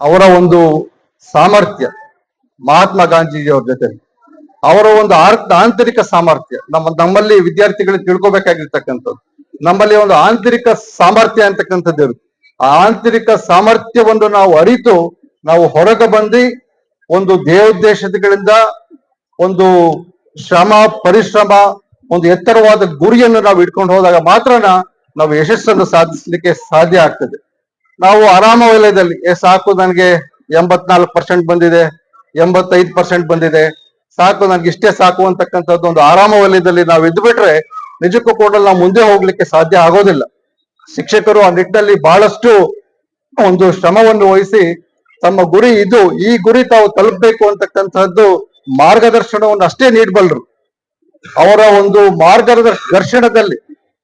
ಅವರ ಒಂದು ಸಾಮರ್ಥ್ಯ ಮಹಾತ್ಮ ಗಾಂಧೀಜಿಯವ್ರ ಜೊತೆ. ಅವರ ಒಂದು ಆಂತರಿಕ ಸಾಮರ್ಥ್ಯ, ನಮ್ಮ, ನಮ್ಮಲ್ಲಿ ವಿದ್ಯಾರ್ಥಿಗಳಿಗೆ ತಿಳ್ಕೊಬೇಕಾಗಿರ್ತಕ್ಕಂಥದ್ದು. ನಮ್ಮಲ್ಲಿ ಒಂದು ಆಂತರಿಕ ಸಾಮರ್ಥ್ಯ ಅಂತಕ್ಕಂಥದ್ದು ಇರುತ್ತೆ. ಆ ಆಂತರಿಕ ಸಾಮರ್ಥ್ಯವನ್ನು ನಾವು ಅರಿತು ನಾವು ಹೊರಗೆ ಬಂದು ಒಂದು ದೇವೋದ್ದೇಶಗಳಿಂದ ಒಂದು ಶ್ರಮ, ಪರಿಶ್ರಮ, ಒಂದು ಎತ್ತರವಾದ ಗುರಿಯನ್ನು ನಾವು ಇಟ್ಕೊಂಡು ಹೋದಾಗ ಮಾತ್ರ ನಾವು ಯಶಸ್ಸನ್ನು ಸಾಧಿಸಲಿಕ್ಕೆ ಸಾಧ್ಯ ಆಗ್ತದೆ. ನಾವು ಆರಾಮ ವಲಯದಲ್ಲಿ ಸಾಕು ನನಗೆ ಎಂಬತ್ನಾಲ್ಕು ಪರ್ಸೆಂಟ್ ಬಂದಿದೆ, ಎಂಬತ್ತೈದು ಪರ್ಸೆಂಟ್ ಬಂದಿದೆ. ಸಾಕು ನನ್ಗೆ ಇಷ್ಟೇ ಸಾಕು ಅಂತಕ್ಕಂಥದ್ದು ಒಂದು ಆರಾಮ ವಲಯದಲ್ಲಿ ನಾವು ಇದ್ದು ಬಿಟ್ರೆ ನಿಜಕ್ಕೂ ಕೂಡ ನಾವು ಮುಂದೆ ಹೋಗ್ಲಿಕ್ಕೆ ಸಾಧ್ಯ ಆಗೋದಿಲ್ಲ. ಶಿಕ್ಷಕರು ಆ ನಿಟ್ಟಿನಲ್ಲಿ ಬಹಳಷ್ಟು ಒಂದು ಶ್ರಮವನ್ನು ವಹಿಸಿ ತಮ್ಮ ಗುರಿ ಇದು, ಈ ಗುರಿ ತಾವು ತಲುಪಬೇಕು ಅಂತಕ್ಕಂಥದ್ದು ಮಾರ್ಗದರ್ಶನವನ್ನು ಅಷ್ಟೇ ನೀಡಬಲ್ಲರು ಅವರ ಒಂದು ಮಾರ್ಗದರ್ಶನದಲ್ಲಿ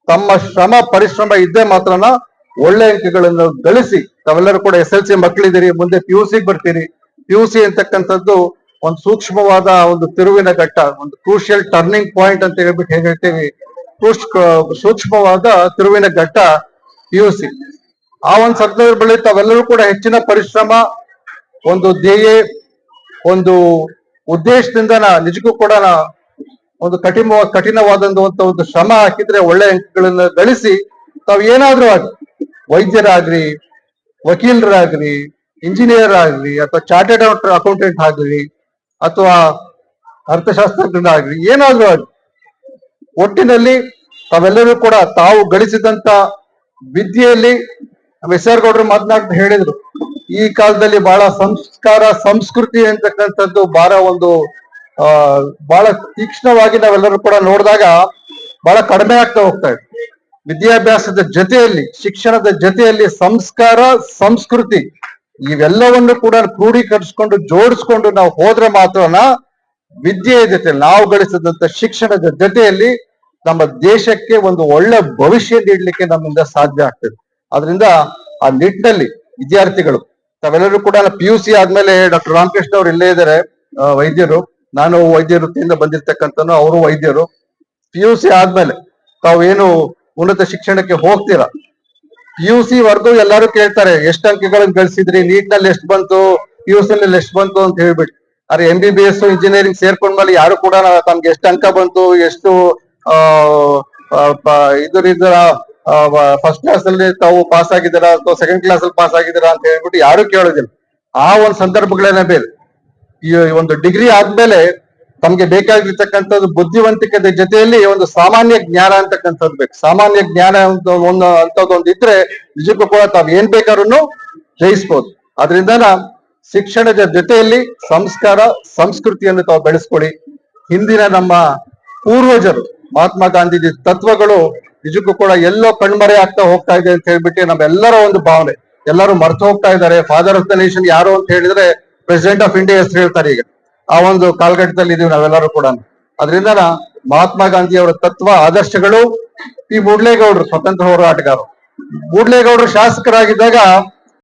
ತಮ್ಮ ಶ್ರಮ, ಪರಿಶ್ರಮ ಇದ್ದೇ ಮಾತ್ರನ ಒಳ್ಳೆ ಅಂಕಗಳನ್ನು ಗಳಿಸಿ ತಾವೆಲ್ಲರೂ ಕೂಡ ಎಸ್ ಎಲ್ ಸಿ ಮಕ್ಕಳಿದ್ದೀರಿ, ಮುಂದೆ ಪಿ ಯು ಸಿ ಬರ್ತೀರಿ. ಪಿ ಯು ಸಿ ಅಂತಕ್ಕಂಥದ್ದು ಒಂದು ಸೂಕ್ಷ್ಮವಾದ ಒಂದು ತಿರುವಿನ ಘಟ್ಟ, ಒಂದು ಕ್ರೂಷಿಯಲ್ ಟರ್ನಿಂಗ್ ಪಾಯಿಂಟ್ ಅಂತ ಹೇಳ್ಬಿಟ್ಟು ಹೇಗ್ ಹೇಳ್ತೀವಿ? ಸೂಕ್ಷ್ಮವಾದ ತಿರುವಿನ ಘಟ್ಟ ಪಿ ಯು ಸಿ ಆ ಒಂದು ಸಂದರ್ಭದಲ್ಲಿ ತಾವೆಲ್ಲರೂ ಕೂಡ ಹೆಚ್ಚಿನ ಪರಿಶ್ರಮ, ಒಂದು ಧ್ಯೇಯ, ಒಂದು ಉದ್ದೇಶದಿಂದ ನಿಜಕ್ಕೂ ಕೂಡ ಒಂದು ಕಠಿಣ ಕಠಿಣವಾದಂತ ಒಂದು ಶ್ರಮ ಹಾಕಿದ್ರೆ ಒಳ್ಳೆ ಅಂಕಗಳನ್ನ ಗಳಿಸಿ ತಾವು ಏನಾದ್ರೂ ಆಗ್ಲಿ. ವೈದ್ಯರಾಗ್ಲಿ, ವಕೀಲರಾಗ್ಲಿ ಇಂಜಿನಿಯರ್ ಆಗ್ಲಿ ಅಥವಾ ಚಾರ್ಟೆಡ್ ಅಕೌಂಟೆಂಟ್ ಆಗ್ಲಿ, ಅಥವಾ ಅರ್ಥಶಾಸ್ತ್ರಜ್ಞರಾಗ್ಲಿ, ಏನಾದ್ರೂ ಆಗ್ಲಿ, ಒಟ್ಟಿನಲ್ಲಿ ತಾವೆಲ್ಲರೂ ಕೂಡ ತಾವು ಗಳಿಸಿದಂತ ವಿದ್ಯೆಯಲ್ಲಿ ಎಸ್ ಆರ್ ಗೌಡ್ರು ಮಾತನಾಡ್ತಾ ಹೇಳಿದ್ರು. ಈ ಕಾಲದಲ್ಲಿ ಬಹಳ ಸಂಸ್ಕಾರ, ಸಂಸ್ಕೃತಿ ಅಂತಕ್ಕಂಥದ್ದು ಬಹಳ ಒಂದು, ಆ, ಬಹಳ ತೀಕ್ಷ್ಣವಾಗಿ ನಾವೆಲ್ಲರೂ ಕೂಡ ನೋಡಿದಾಗ ಬಹಳ ಕಡಿಮೆ ಆಗ್ತಾ ಹೋಗ್ತಾ ಇದೆ. ವಿದ್ಯಾಭ್ಯಾಸದ ಜೊತೆಯಲ್ಲಿ, ಶಿಕ್ಷಣದ ಜೊತೆಯಲ್ಲಿ ಸಂಸ್ಕಾರ, ಸಂಸ್ಕೃತಿ, ಇವೆಲ್ಲವನ್ನು ಕೂಡ ಕ್ರೋಢೀಕರಿಸಿಕೊಂಡು, ಜೋಡಿಸ್ಕೊಂಡು ನಾವು ಹೋದ್ರೆ ಮಾತ್ರನ ವಿದ್ಯೆಯ ಜೊತೆ, ನಾವು ಗಳಿಸಿದಂತ ಶಿಕ್ಷಣದ ಜೊತೆಯಲ್ಲಿ ನಮ್ಮ ದೇಶಕ್ಕೆ ಒಂದು ಒಳ್ಳೆ ಭವಿಷ್ಯ ನೀಡಲಿಕ್ಕೆ ನಮ್ಮಿಂದ ಸಾಧ್ಯ ಆಗ್ತದೆ. ಅದರಿಂದ ಆ ನಿಟ್ಟಿನಲ್ಲಿ ವಿದ್ಯಾರ್ಥಿಗಳು, ತಾವೆಲ್ಲರೂ ಕೂಡ ಪಿ ಯು ಸಿ ಆದ್ಮೇಲೆ ಡಾಕ್ಟರ್ ರಾಮಕೃಷ್ಣ ಅವರು ಇಲ್ಲೇ ಇದ್ದಾರೆ ವೈದ್ಯರು, ನಾನು ವೈದ್ಯ ವೃತ್ತಿಯಿಂದ ಬಂದಿರ್ತಕ್ಕಂಥ ಅವರು ವೈದ್ಯರು. ಪಿ ಯು ಸಿ ಆದ್ಮೇಲೆ ತಾವೇನು ಉನ್ನತ ಶಿಕ್ಷಣಕ್ಕೆ ಹೋಗ್ತೀರಾ? ಯು ಸಿ ವರ್ಗು ಎಲ್ಲರೂ ಕೇಳ್ತಾರೆ, ಎಷ್ಟು ಅಂಕಗಳನ್ನು ಗಳಿಸಿದ್ರಿ? ನೀಟ್ನಲ್ಲಿ ಎಷ್ಟು ಬಂತು? ಪಿ ಯು ಸಿ ನಲ್ಲಿ ಎಷ್ಟು ಬಂತು? ಅಂತ ಹೇಳ್ಬಿಟ್ಟು. ಅರೆ M B B S engineering ಸೇರ್ಕೊಂಡ್ಮೇಲೆ ಯಾರು ಕೂಡ ತಮ್ಗೆ ಎಷ್ಟು ಅಂಕ ಬಂತು, ಎಷ್ಟು ಇದರಿಂದ ಫಸ್ಟ್ ಕ್ಲಾಸ್ ಅಲ್ಲಿ ತಾವು ಪಾಸ್ ಆಗಿದ್ದೀರಾ ಅಥವಾ ಸೆಕೆಂಡ್ ಕ್ಲಾಸ್ ಅಲ್ಲಿ ಪಾಸ್ ಆಗಿದ್ದೀರಾ ಅಂತ ಹೇಳ್ಬಿಟ್ಟು ಯಾರು ಕೇಳೋದಿಲ್ಲ. ಆ ಒಂದು ಸಂದರ್ಭಗಳೇನೆ ಬೇರೆ ಈ ಒಂದು ಡಿಗ್ರಿ ಆದ್ಮೇಲೆ ತಮ್ಗೆ ಬೇಕಾಗಿರ್ತಕ್ಕಂಥದ್ದು ಬುದ್ಧಿವಂತಿಕೆ ಜೊತೆಯಲ್ಲಿ ಒಂದು ಸಾಮಾನ್ಯ ಜ್ಞಾನ ಅಂತಕ್ಕಂಥದ್ದು ಬೇಕು. ಸಾಮಾನ್ಯ ಜ್ಞಾನ ಅಂತ ಒಂದು ಅಂತದೊಂದು ಇದ್ರೆ ನಿಜಕ್ಕೂ ಕೂಡ ತಾವ್ ಏನ್ ಬೇಕಾದ್ರೂ ಜಯಿಸ್ಬೋದು. ಅದರಿಂದ ಶಿಕ್ಷಣದ ಜೊತೆಯಲ್ಲಿ ಸಂಸ್ಕಾರ, ಸಂಸ್ಕೃತಿಯನ್ನು ತಾವು ಬೆಳೆಸ್ಕೊಳ್ಳಿ. ಹಿಂದಿನ ನಮ್ಮ ಪೂರ್ವಜರು, ಮಹಾತ್ಮ ಗಾಂಧೀಜಿ ತತ್ವಗಳು ನಿಜಕ್ಕೂ ಕೂಡ ಎಲ್ಲೋ ಕಣ್ಮರೆ ಆಗ್ತಾ ಹೋಗ್ತಾ ಇದೆ ಅಂತ ಹೇಳ್ಬಿಟ್ಟು ನಮ್ಮೆಲ್ಲರ ಒಂದು ಭಾವನೆ. ಎಲ್ಲರೂ ಮರ್ತು ಹೋಗ್ತಾ ಇದ್ದಾರೆ. ಫಾದರ್ ಆಫ್ ದ ನೇಷನ್ ಯಾರು ಅಂತ ಹೇಳಿದ್ರೆ ಪ್ರೆಸಿಡೆಂಟ್ ಆಫ್ ಇಂಡಿಯಾ ಹೆಸರು ಹೇಳ್ತಾರೆ ಈಗ. ಆ ಒಂದು ಕಾಲಘಟ್ಟದಲ್ಲಿ ಇದೀವಿ ನಾವೆಲ್ಲರೂ ಕೂಡ. ಅದರಿಂದ ಮಹಾತ್ಮ ಗಾಂಧಿ ಅವರ ತತ್ವ, ಆದರ್ಶಗಳು ಈ ಮೂಡ್ಲೇಗೌಡರು, ಸ್ವತಂತ್ರ ಹೋರಾಟಗಾರರು. ಮೂಡ್ಲೇಗೌಡರು ಶಾಸಕರಾಗಿದ್ದಾಗ